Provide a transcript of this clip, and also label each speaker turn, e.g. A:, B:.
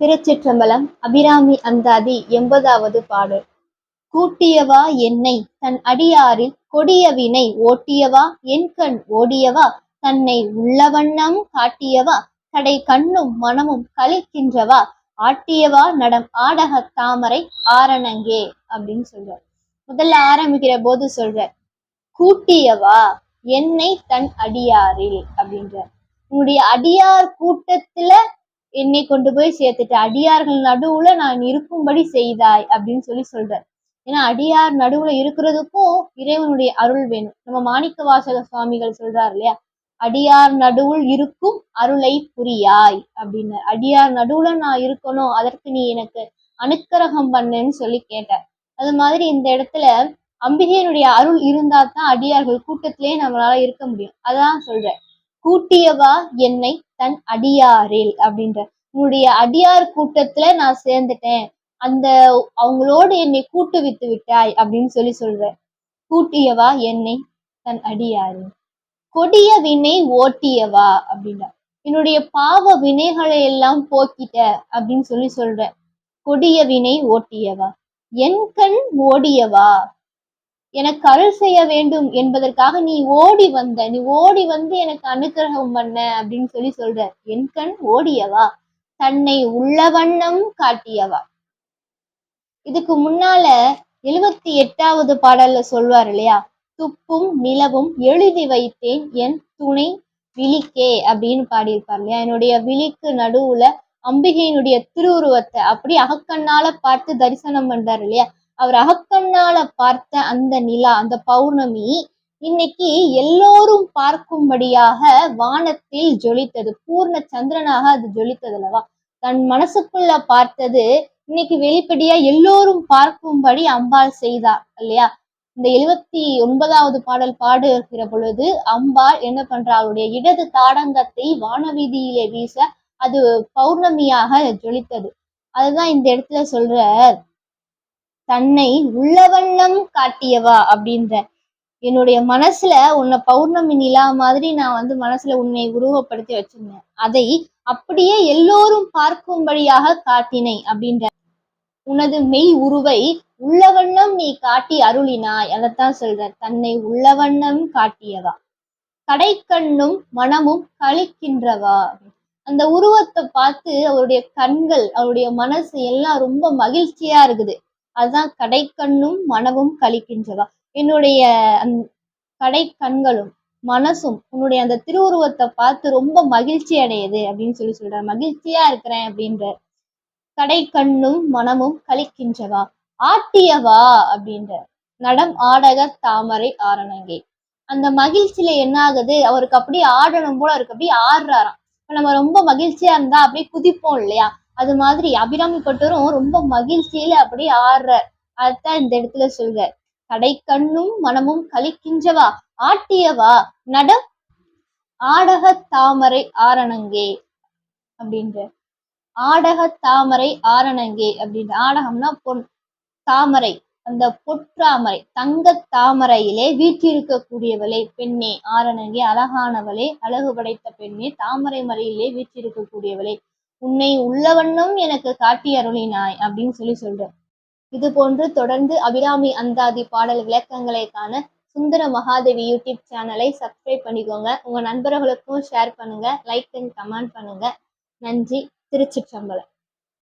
A: திருச்சிற்றம்பலம் அபிராமி அந்தாதி எண்பதாவது பாடல். கூட்டியவா என்னை தன் அடியாரில் கொடியவினை ஓட்டியவா? என் கண் ஓடியவா? தன்னை உள்ளவண்ணம் காட்டியவா? கடை கண்ணும் மனமும் கலிக்கின்றவா ஆட்டியவா? நடம் ஆடக தாமரை ஆரணங்கே அப்படின்னு சொல்றார். முதல்ல ஆரம்பிக்கிற போது சொல்ற கூட்டியவா என்னை தன் அடியாரில்? அப்படின்ற உன்னுடைய அடியார் கூட்டத்துல என்னை கொண்டு போய் சேர்த்துட்ட. அடியார்கள் நடுவுல நான் இருக்கும்படி செய்தாய் அப்படின்னு சொல்லி சொல்ற ஏன்னா அடியார் நடுவுல இருக்கிறதுக்கும் இறைவனுடைய அருள் வேணும். நம்ம மாணிக்க வாசக சுவாமிகள் சொல்றாரு இல்லையா? அடியார் நடுவுள் இருக்கும் அருளை புரியாய் அப்படின்னு அடியார் நடுவுல நான் இருக்கணும் அதற்கு நீ எனக்கு அனுக்கிரகம் பண்ணுன்னு சொல்லி கேட்டார். அது மாதிரி இந்த இடத்துல அம்பிகையினுடைய அருள் இருந்தா தான் அடியார்கள் கூட்டத்திலே நம்மளால இருக்க முடியும். அதான் சொல்றேன் கூட்டியவா என்னை தன் அடியாரில் அப்படின்ற. உன்னுடைய அடியார் கூட்டத்துல நான் சேர்ந்துட்டேன். அந்த அவங்களோடு என்னை கூட்டு வித்து விட்டாய் அப்படின்னு சொல்லி சொல்ற. கூட்டியவா என்னை தன் அடியாரில். கொடிய வினை ஓட்டியவா அப்படின்னா என்னுடைய பாவ வினைகளை எல்லாம் போக்கிட்ட அப்படின்னு சொல்லி சொல்ற. கொடிய வினை ஓட்டியவா. என் கண் ஓடியவா எனக்கு அருள் செய்ய வேண்டும் என்பதற்காக நீ ஓடி வந்த நீ ஓடி வந்து எனக்கு அனுக்கிரகம் பண்ண அப்படின்னு சொல்லி சொல்ற. என் கண் ஓடியவா? தன்னை உள்ளவண்ணம் காட்டியவா? இதுக்கு முன்னால எழுபத்தி எட்டாவது பாடல்ல சொல்வார் இல்லையா? துப்பும் நிலவும் எழுதி வைத்தேன் என் துணை விழிக்கே அப்படின்னு பாடியிருப்பார் இல்லையா? என்னுடைய விழிக்கு நடுவுல அம்பிகையினுடைய திருவுருவத்தை அப்படி அகக்கண்ணால பார்த்து தரிசனம் பண்றாரு இல்லையா? அவர் அகக்கண்ணால பார்த்த அந்த நிலா அந்த பௌர்ணமி இன்னைக்கு எல்லோரும் பார்க்கும்படியாக வானத்தில் ஜொலித்தது. பூர்ண சந்திரனாக அது ஜொலித்தது அல்லவா தன் மனசுக்குள்ள பார்த்தது இன்னைக்கு வெளிப்படையா எல்லோரும் பார்க்கும்படி அம்பாள் செய்தார் இல்லையா? இந்த எழுபத்தி ஒன்பதாவது பாடல் பாடுகிற பொழுது அம்பாள் என்ன பண்றா? அவருடைய இடது தாடங்கத்தை வானவீதியிலே வீச அது பௌர்ணமியாக ஜொலித்தது. அதுதான் இந்த இடத்துல சொல்ற தன்னை உள்ளவண்ணம் காட்டியவா அப்படின்ற என்னுடைய மனசுல உன்னை பௌர்ணமி நிலா மாதிரி நான் வந்து மனசுல உன்னை உருவப்படுத்தி வச்சிருந்தேன். அதை அப்படியே எல்லோரும் பார்க்கும்படியாக காட்டினை அப்படின்ற உனது மெய் உருவை உள்ளவண்ணம் நீ காட்டி அருளினாய் அதைத்தான் சொல்ற தன்னை உள்ளவண்ணம் காட்டியவா. கடைக்கண்ணும் மனமும் கழிக்கின்றவா. அந்த உருவத்தை பார்த்து அவருடைய கண்கள் அவருடைய மனசு எல்லாம் ரொம்ப மகிழ்ச்சியா இருக்குது. அதுதான் கடைக்கண்ணும் மனமும் கழிக்கின்றவா. என்னுடைய அந் கடை கண்களும் மனசும் உன்னுடைய அந்த திருவுருவத்தை பார்த்து ரொம்ப மகிழ்ச்சி அடையுது அப்படின்னு சொல்லி சொல்ற மகிழ்ச்சியா இருக்கிறேன் அப்படின்ற கடை கண்ணும் மனமும் கழிக்கின்றவா? ஆட்டியவா? அப்படின்ற நடம் ஆடக தாமரை ஆரணங்கை. அந்த மகிழ்ச்சியில என்ன ஆகுது அவருக்கு அப்படியே ஆடணும் போல இருக்கு. அப்படியே ஆடுறாராம். இப்ப நம்ம ரொம்ப மகிழ்ச்சியா இருந்தா அப்படியே குதிப்போம் இல்லையா? அது மாதிரி அபிராமி பட்டரும் ரொம்ப மகிழ்ச்சியில அப்படியே ஆடுற அதுதான் இந்த இடத்துல சொல்ற. கடை கண்ணும் மனமும் கலிக்கின்றவா ஆட்டியவா? நடம் ஆடக தாமரை ஆரணங்கே அப்படின்ற. ஆடக தாமரை ஆரணங்கே அப்படின்ற. ஆடகம்னா பொன் தாமரை. அந்த பொற்றாமரை தங்க தாமரையிலே வீற்றிருக்கக்கூடியவளே பெண்ணே ஆரணங்கே அழகானவளே அழகு படைத்த பெண்ணே தாமரை மலையிலே வீற்றிருக்கக்கூடியவளே. உன்னை உள்ளவண்ணம் எனக்கு காட்டி அருளினாய் அப்படின்னு சொல்லி சொல்ற இது போன்று தொடர்ந்து அபிராமி அந்தாதி பாடல் விளக்கங்களை காண சுந்தர மகாதேவி யூடியூப் சேனலை சப்ஸ்கிரைப் பண்ணிக்கோங்க. உங்க நண்பர்களுக்கும் ஷேர் பண்ணுங்க. லைக் அண்ட் கமெண்ட் பண்ணுங்க. நன்றி. திருச்சிற்றம்பலம்.